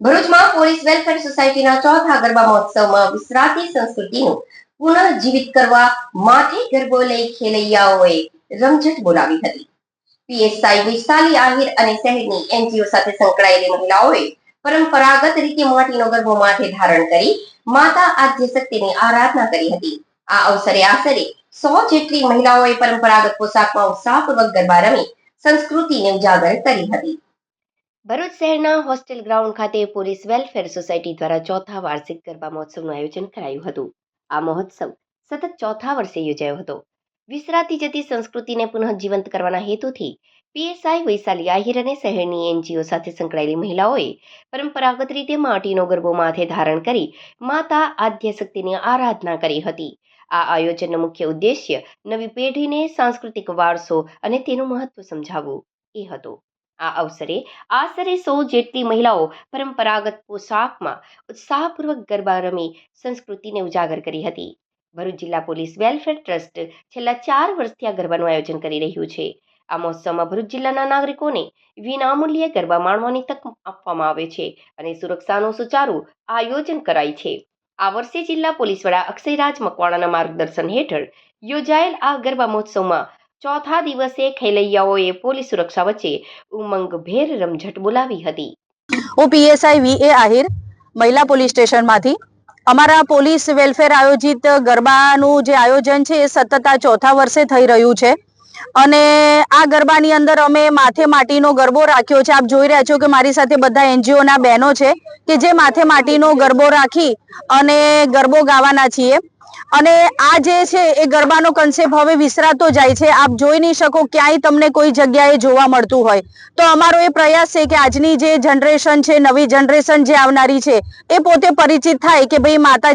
ભરૂચમાં police welfare સોસાયટીના ચોથા ગરબા મહોત્સવમાં વિસરાતી સંસ્કૃતિનું પુનઃજીવિત કરવા માથે ગરબો લઈ ખેલૈયાઓએ રમઝટ બોલાવી હતી. પીએસઆઈ વિશાલી આહિર અને શહેરની એનજીઓ સાથે સંકળાયેલી મહિલાઓએ પરંપરાગત રીતે માટીનો ગરબો માથે ધારણ કરી માતા આદ્ય શક્તિની આરાધના કરી હતી. આ અવસરે આશરે સો જેટલી મહિલાઓએ પરંપરાગત પોશાકમાં ઉત્સાહપૂર્વક ગરબા રમી સંસ્કૃતિને ઉજાગર કરી હતી. ભરૂચ શહેરના હોસ્ટેલ ગ્રાઉન્ડ ખાતે પોલીસ વેલફેર સોસાયટી દ્વારા ચોથા વાર્ષિક ગરબા મહોત્સવનું આયોજન કરાયું હતું. આ મહોત્સવ સતત ચોથા વર્ષે યોજાયો હતો. વિસરાતી જતી સંસ્કૃતિને પુનઃજીવંત કરવાના હેતુથી પીએસઆઈ વૈશાલી આહિર અને શહેરની એનજીઓ સાથે સંકળાયેલી મહિલાઓએ પરંપરાગત રીતે માટીનો ગરબો માથે ધારણ કરી માતા આદ્ય શક્તિની આરાધના કરી હતી. આ આયોજનનો મુખ્ય ઉદ્દેશ્ય નવી પેઢીને સાંસ્કૃતિક વારસો અને તેનું મહત્વ સમજાવવું. એ હતો. આ અવસરે આશરે સો જેટલી મહિલાઓ પરંપરાગત પોશાકમાં ઉત્સાહપૂર્વક ગરબા રમી સંસ્કૃતિને ઉજાગર કરી હતી. ભરૂચ જિલ્લા પોલીસ વેલફેર ટ્રસ્ટ છેલ્લા ચાર વર્ષથી આ ગરબાનું આયોજન કરી રહ્યું છે. આ મહોત્સવમાં ભરૂચ જિલ્લાના નાગરિકોને વિનામૂલ્યે ગરબા માણવાની તક આપવામાં આવે છે અને સુરક્ષાનું સુચારું આયોજન કરાય છે. આ વર્ષે જિલ્લા પોલીસ વડા અક્ષયરાજ મકવાણાના માર્ગદર્શન હેઠળ યોજાયેલ આ ગરબા મહોત્સવમાં ચોથા દિવસે ખેલૈયાઓએ પોલીસ સુરક્ષા વચ્ચે ઉમંગભેર રમઝટ બોલાવી હતી. હું પીએસઆઈ વી એ આહિર, મહિલા પોલીસ સ્ટેશનમાંથી. અમારા પોલીસ વેલફેર આયોજિત ગરબાનું જે આયોજન છે એ સતત આ ચોથા વર્ષે થઈ રહ્યું છે. અને આ ગરબાની અંદર અમે માથે માટીનો ગરબો રાખ્યો છે. આપ જોઈ રહ્યા છો કે મારી સાથે બધા એનજીઓના બહેનો છે કે જે માથે માટીનો ગરબો રાખી અને ગરબો ગાવાના છીએ. અને આ જે છે એ ગરબાનો કન્સેપ્ટ હવે વિસરાતો જાય છે. આપ જોઈ નહીં શકો ક્યાંય તમને કોઈ જગ્યાએ જોવા મળતું હોય. તો અમારો એ પ્રયાસ છે કે આજની જે જનરેશન છે, નવી જનરેશન જે આવનારી છે, એ પોતે પરિચિત થાય કે ભાઈ માતા